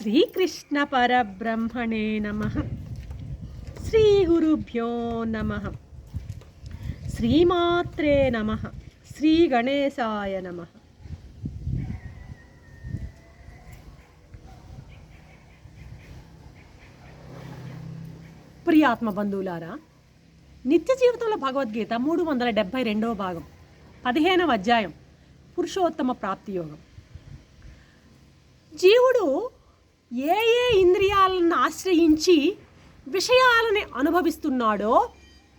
శ్రీకృష్ణ పరబ్రహ్మణే నమ. శ్రీ గురుభ్యో నమ. శ్రీమాత్రే నమ. శ్రీ గణేశాయ నమ. ప్రియాత్మ బంధువులారా నిత్య జీవితంలో భగవద్గీత మూడు వందల డెబ్భై రెండవ భాగం పదిహేనవ అధ్యాయం పురుషోత్తమ ప్రాప్తి యోగం. జీవుడు ఏ ఏ ఇంద్రియాలను ఆశ్రయించి విషయాలని అనుభవిస్తున్నాడో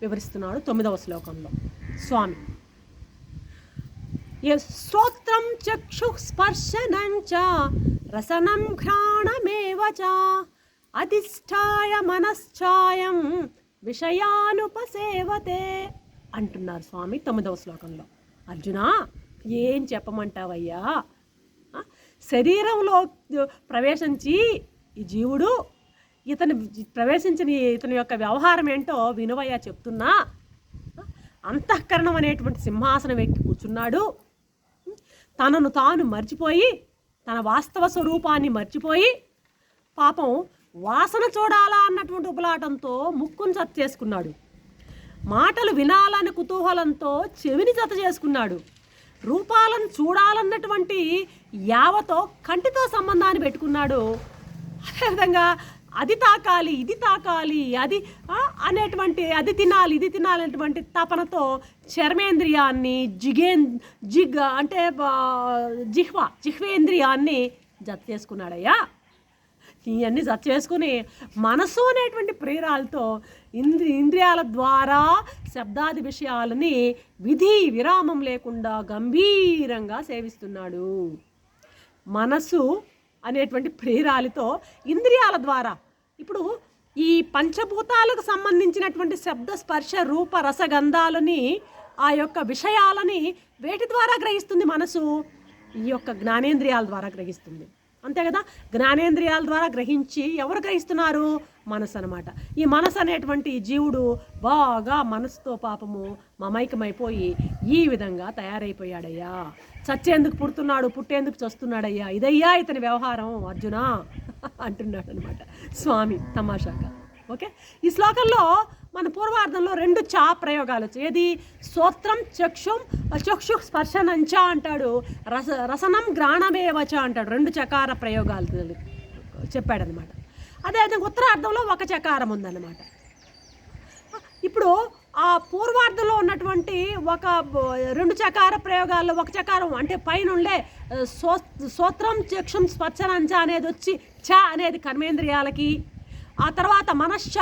వివరిస్తున్నాడు తొమ్మిదవ శ్లోకంలో. స్వామి. య- శ్రోత్రం చక్షు స్పర్శనం చ రసనం ఘ్రాణమేవ చ అధిష్టాయ మనశ్చాయం విషయానుపసేవతే అంటున్నారు స్వామి తొమ్మిదవ శ్లోకంలో. అర్జున ఏం చెప్పమంటావయ్యా? శరీరంలో ప్రవేశించి ఈ జీవుడు ఇతను ప్రవేశించిన ఇతని యొక్క వ్యవహారం ఏంటో వినువయ్య చెప్తున్నా. అంతఃకరణం అనేటువంటి సింహాసనం ఎక్కి కూర్చున్నాడు. తనను తాను మర్చిపోయి తన వాస్తవ స్వరూపాన్ని మర్చిపోయి పాపం వాసన చూడాలా అన్నటువంటి ఉపలాటంతో ముక్కును జత చేసుకున్నాడు. మాటలు వినాలని కుతూహలంతో చెవిని జత చేసుకున్నాడు. రూపాలను చూడాలన్నటువంటి యావతో కంటితో సంబంధాన్ని పెట్టుకున్నాడు. అదేవిధంగా అది తాకాలి ఇది తాకాలి అది అనేటువంటి అది తినాలి ఇది తినాలి అనేటువంటి తపనతో చర్మేంద్రియాన్ని జిగేన్ జిగ్ అంటే జిహ్వ జిహ్వేంద్రియాన్ని జత చేసుకున్నాడయ్యా. ఇవన్నీ జత చేసుకుని మనసు అనేటువంటి ప్రేరాలతో ఇంద్రి ఇంద్రియాల ద్వారా శబ్దాది విషయాలని విధి విరామం లేకుండా గంభీరంగా సేవిస్తున్నాడు. మనసు అనేటువంటి ప్రేరాలితో ఇంద్రియాల ద్వారా ఇప్పుడు ఈ పంచభూతాలకు సంబంధించినటువంటి శబ్ద స్పర్శ రూప రసగంధాలని ఆ యొక్క విషయాలని వేటి ద్వారా గ్రహిస్తుంది మనసు? ఈ యొక్క జ్ఞానేంద్రియాల ద్వారా గ్రహిస్తుంది. అంతే కదా? జ్ఞానేంద్రియాల ద్వారా గ్రహించి ఎవరు గ్రహిస్తున్నారు? మనసు అనమాట ఈ మనసు అనేటువంటి జీవుడు బాగా మనసుతో పాపము మమైకమైపోయి ఈ విధంగా తయారైపోయాడయ్యా. చచ్చేందుకు పుడుతున్నాడు పుట్టేందుకు చస్తున్నాడయ్యా. ఇదయ్యా ఇతని వ్యవహారం అర్జున అంటున్నాడు అనమాట స్వామి తమాషాగా. ఓకే? ఈ శ్లోకంలో మన పూర్వార్థంలో రెండు చా ప్రయోగాలు ఏది? స్తోత్రం చక్షుం చక్షు స్పర్శనంచ అంటాడు. రస రసనం గ్రాణమేవచ అంటాడు. రెండు చకార ప్రయోగాలు చెప్పాడనమాట అదేవిధంగా ఉత్తరార్థంలో ఒక చకారం ఉందన్నమాట. ఇప్పుడు ఆ పూర్వార్ధంలో ఉన్నటువంటి ఒక రెండు చకార ప్రయోగాల్లో ఒక చకారం అంటే పైన ఉండే ఆ, సో సోత్రం స్పర్శనంచ అనేది వచ్చి చ అనేది కర్మేంద్రియాలకి ఆ తర్వాత మనశ్చ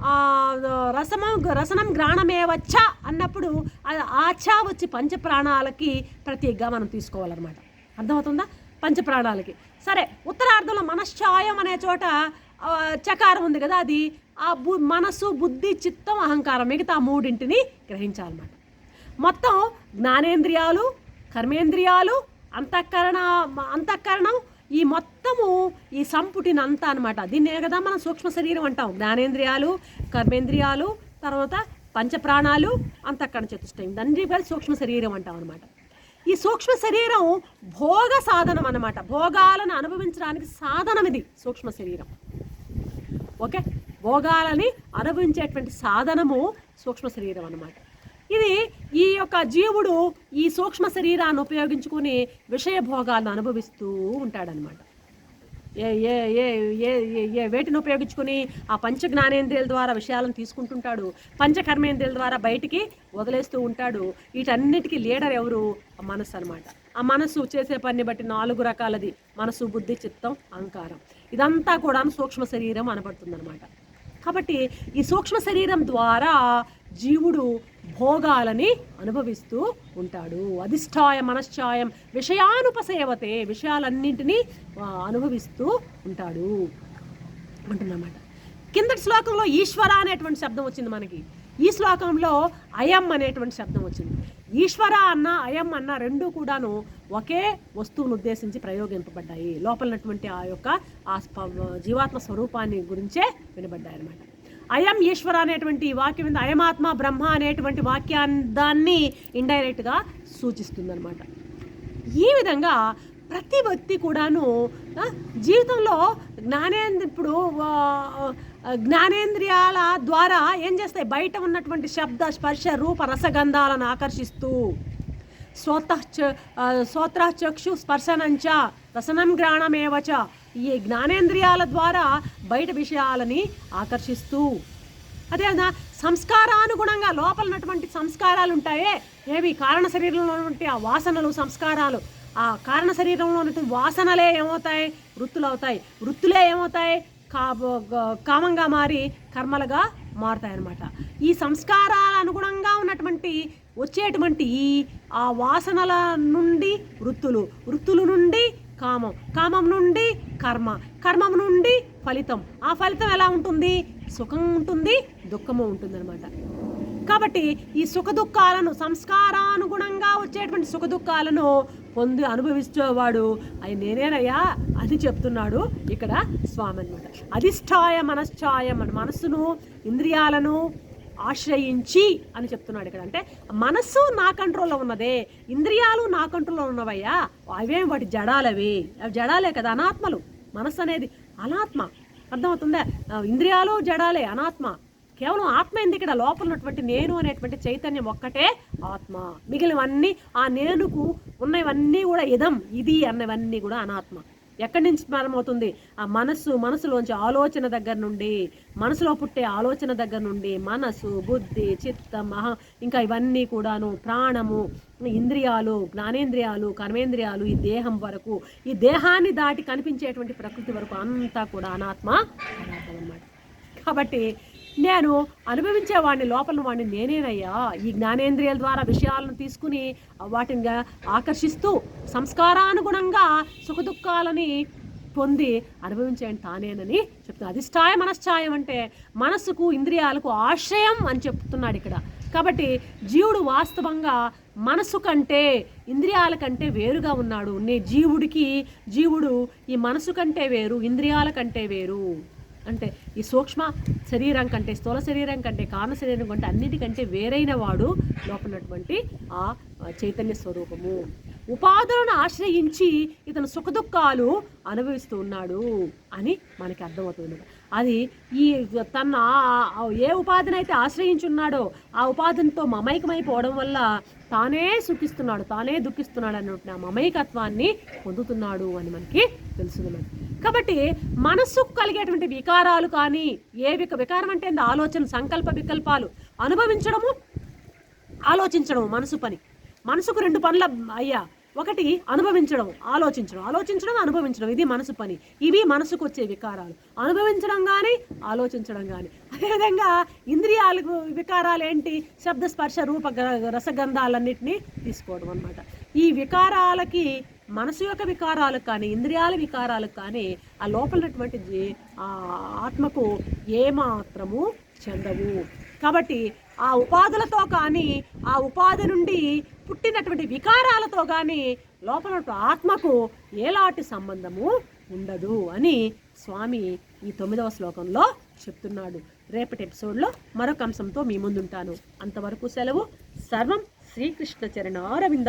రసము రసనం గ్రాణమేవచ్చ అన్నప్పుడు ఆచా వచ్చి పంచప్రాణాలకి ప్రతీకగా మనం తీసుకోవాలన్నమాట. అర్థమవుతుందా? పంచప్రాణాలకి. సరే ఉత్తరార్ధంలో మనశ్చాయం అనే చోట చకారం ఉంది కదా అది. ఆ బు మనస్సు బుద్ధి చిత్తం అహంకారం మిగతా మూడింటిని గ్రహించాలన్నమాట. మొత్తం జ్ఞానేంద్రియాలు కర్మేంద్రియాలు అంతఃకరణ అంతఃకరణం ఈ మొత్తము ఈ సంపుటిని అంతా అనమాట దీన్నే కదా మనం సూక్ష్మ శరీరం అంటాం. జ్ఞానేంద్రియాలు కర్మేంద్రియాలు తర్వాత పంచప్రాణాలు అంతఃకరణ చతుష్టయం. దాన్ని కలిసి సూక్ష్మ శరీరం అంటాం అనమాట ఈ సూక్ష్మ శరీరం భోగ సాధనం అనమాట భోగాలను అనుభవించడానికి సాధనం ఇది సూక్ష్మ శరీరం. ఓకే? భోగాలని అనుభవించేటువంటి సాధనము సూక్ష్మ శరీరం అన్నమాట. ఇది ఈ యొక్క జీవుడు ఈ సూక్ష్మ శరీరాన్ని ఉపయోగించుకుని విషయభోగాలను అనుభవిస్తూ ఉంటాడనమాట ఏ ఏ ఏ ఏ ఏ ఏ వేటిని ఉపయోగించుకుని ఆ పంచ జ్ఞానేంద్రియాల ద్వారా విషయాలను తీసుకుంటుంటాడు. పంచకర్మేంద్రియాల ద్వారా బయటికి వదిలేస్తూ ఉంటాడు. వీటన్నిటికీ లీడర్ ఎవరు? ఆ మనసు అనమాట ఆ మనసు చేసే పని బట్టి నాలుగు రకాలది. మనసు బుద్ధి చిత్తం అహంకారం. ఇదంతా కూడా సూక్ష్మ శరీరం అనబడుతుందన్నమాట. కాబట్టి ఈ సూక్ష్మ శరీరం ద్వారా జీవుడు భోగాలని అనుభవిస్తూ ఉంటాడు. అధిష్టాయ మనశ్చాయం విషయానుపసేవతే విషయాలన్నింటినీ అనుభవిస్తూ ఉంటాడు అంటున్నమాట. కిందటి శ్లోకంలో ఈశ్వర అనేటువంటి శబ్దం వచ్చింది మనకి. ఈ శ్లోకంలో అయం అనేటువంటి శబ్దం వచ్చింది. ఈశ్వర అన్న అయం అన్న రెండు కూడాను ఒకే వస్తువును ఉద్దేశించి ప్రయోగింపబడ్డాయి. లోపలనటువంటి ఆ యొక్క ఆ జీవాత్మ స్వరూపాన్ని గురించే వినబడ్డాయి అన్నమాట అయం ఈశ్వర అనేటువంటి వాక్యం మీద అయమాత్మ బ్రహ్మ అనేటువంటి వాక్యాన్ని ఇండైరెక్ట్గా సూచిస్తుంది ఈ విధంగా ప్రతి వ్యక్తి కూడాను జీవితంలో జ్ఞానేంద్ర ఇప్పుడు జ్ఞానేంద్రియాల ద్వారా ఏం చేస్తాయి? బయట ఉన్నటువంటి శబ్ద స్పర్శ రూప రసగంధాలను ఆకర్షిస్తూ స్వత శ్రోత్ర చక్షు స్పర్శనంచ రసనం గ్రాణమేవచ ఈ జ్ఞానేంద్రియాల ద్వారా బయట విషయాలని ఆకర్షిస్తూ. అదే అన్న సంస్కారానుగుణంగా లోపలనటువంటి సంస్కారాలు ఉంటాయే ఏవి? కారణ శరీరంలో ఉన్నటువంటి ఆ వాసనలు సంస్కారాలు. ఆ కారణ శరీరంలో ఉన్నటువంటి వాసనలే ఏమవుతాయి? వృత్తులు అవుతాయి వృత్తులే ఏమవుతాయి? కా కామంగా మారి కర్మలుగా మారుతాయి అన్నమాట ఈ సంస్కారాల అనుగుణంగా ఉన్నటువంటి వచ్చేటువంటి ఈ ఆ వాసనల నుండి వృత్తులు. వృత్తుల నుండి కామం. కామం నుండి కర్మ. కర్మం నుండి ఫలితం. ఆ ఫలితం ఎలా ఉంటుంది? సుఖం ఉంటుంది దుఃఖము ఉంటుంది అనమాట కాబట్టి ఈ సుఖ దుఃఖాలను సంస్కారానుగుణంగా వచ్చేటువంటి సుఖ దుఃఖాలను పొంది అనుభవించేవాడు అది నేనేనయ్యా అని చెప్తున్నాడు ఇక్కడ స్వామి అనమాట అధిష్టాయ మనశ్చాయ మన మనస్సును ఇంద్రియాలను ఆశ్రయించి అని చెప్తున్నాడు ఇక్కడ. అంటే మనస్సు నా కంట్రోల్లో ఉన్నదే ఇంద్రియాలు నా కంట్రోల్లో ఉన్నవయ్యా అవేం వాటి జడాలవి? అవి జడాలే కదా అనాత్మలు. మనస్సు అనేది అనాత్మ. అర్థమవుతుందా? ఇంద్రియాలు జడాలే అనాత్మ. కేవలం ఆత్మ ఏంది ఇక్కడ? లోపల ఉన్నటువంటి నేను అనేటువంటి చైతన్యం ఒక్కటే ఆత్మ. మిగిలినవన్నీ ఆ నేనుకు ఉన్నవన్నీ కూడా ఇదం ఇది అన్నవన్నీ కూడా అనాత్మ. ఎక్కడి నుంచి ప్రారంభమవుతుంది? ఆ మనస్సు మనసులోంచి ఆలోచన దగ్గర నుండి మనసులో పుట్టే ఆలోచన దగ్గర నుండి మనసు బుద్ధి చిత్తం మహా ఇంకా ఇవన్నీ కూడాను ప్రాణము ఇంద్రియాలు జ్ఞానేంద్రియాలు కర్మేంద్రియాలు ఈ దేహం వరకు ఈ దేహాన్ని దాటి కనిపించేటువంటి ప్రకృతి వరకు అంతా కూడా అనాత్మ అనాత్మ అన్నమాట. కాబట్టి నేను అనుభవించేవాడిని లోపల వాడిని నేనేనయ్యా. ఈ జ్ఞానేంద్రియాల ద్వారా విషయాలను తీసుకుని వాటిని ఆకర్షిస్తూ సంస్కారానుగుణంగా సుఖదుఖాలని పొంది అనుభవించేయండి తానేనని చెప్తున్నా. అధిష్టాయ మనశ్చాయం అంటే మనస్సుకు ఇంద్రియాలకు ఆశ్రయం అని చెప్తున్నాడు ఇక్కడ. కాబట్టి జీవుడు వాస్తవంగా మనసు కంటే ఇంద్రియాల కంటే వేరుగా ఉన్నాడు. నే జీవుడికి జీవుడు ఈ మనసు కంటే వేరు ఇంద్రియాల కంటే వేరు. అంటే ఈ సూక్ష్మ శరీరం కంటే స్థూల శరీరం కంటే కారణ శరీరం కంటే అన్నిటికంటే వేరైన వాడు లోపలటువంటి ఆ చైతన్య స్వరూపము. ఉపాధులను ఆశ్రయించి ఇతను సుఖదుఖాలు అనుభవిస్తూ ఉన్నాడు అని మనకి అర్థమవుతుంది అది ఈ తన ఏ ఉపాధినైతే ఆశ్రయించున్నాడో ఆ ఉపాధితో మమైకమైపోవడం వల్ల తానే సుఖిస్తున్నాడు తానే దుఃఖిస్తున్నాడు అన్నట్టు ఆ మమైకత్వాన్ని పొందుతున్నాడు అని మనకి తెలుస్తుంది కాబట్టి మనస్సుకు కలిగేటువంటి వికారాలు కానీ ఏ విక వికారం అంటే ఆలోచన సంకల్ప వికల్పాలు అనుభవించడము ఆలోచించడము మనసు పని. మనసుకు రెండు పనుల అయ్యా ఒకటి అనుభవించడం ఆలోచించడం. ఆలోచించడం అనుభవించడం ఇది మనసు పని. ఇవి మనసుకు వచ్చే వికారాలు. అనుభవించడం కానీ ఆలోచించడం కానీ అదేవిధంగా ఇంద్రియాలకు వికారాలు ఏంటి? శబ్ద స్పర్శ రూప రసగంధాలన్నింటినీ తీసుకోవడం అన్నమాట. ఈ వికారాలకి మనసు యొక్క వికారాలకు కానీ ఇంద్రియాల వికారాలకు కానీ ఆ లోపలటువంటి ఆ ఆత్మకు ఏమాత్రము చెందవు. కాబట్టి ఆ ఉపాధులతో కానీ ఆ ఉపాధి నుండి పుట్టినటువంటి వికారాలతో కానీ లోపల ఆత్మకు ఎలాంటి సంబంధము ఉండదు అని స్వామి ఈ తొమ్మిదవ శ్లోకంలో చెప్తున్నాడు. రేపటి ఎపిసోడ్లో మరొక అంశంతో మీ ముందుంటాను. అంతవరకు సెలవు. సర్వం శ్రీకృష్ణ చరణారవింద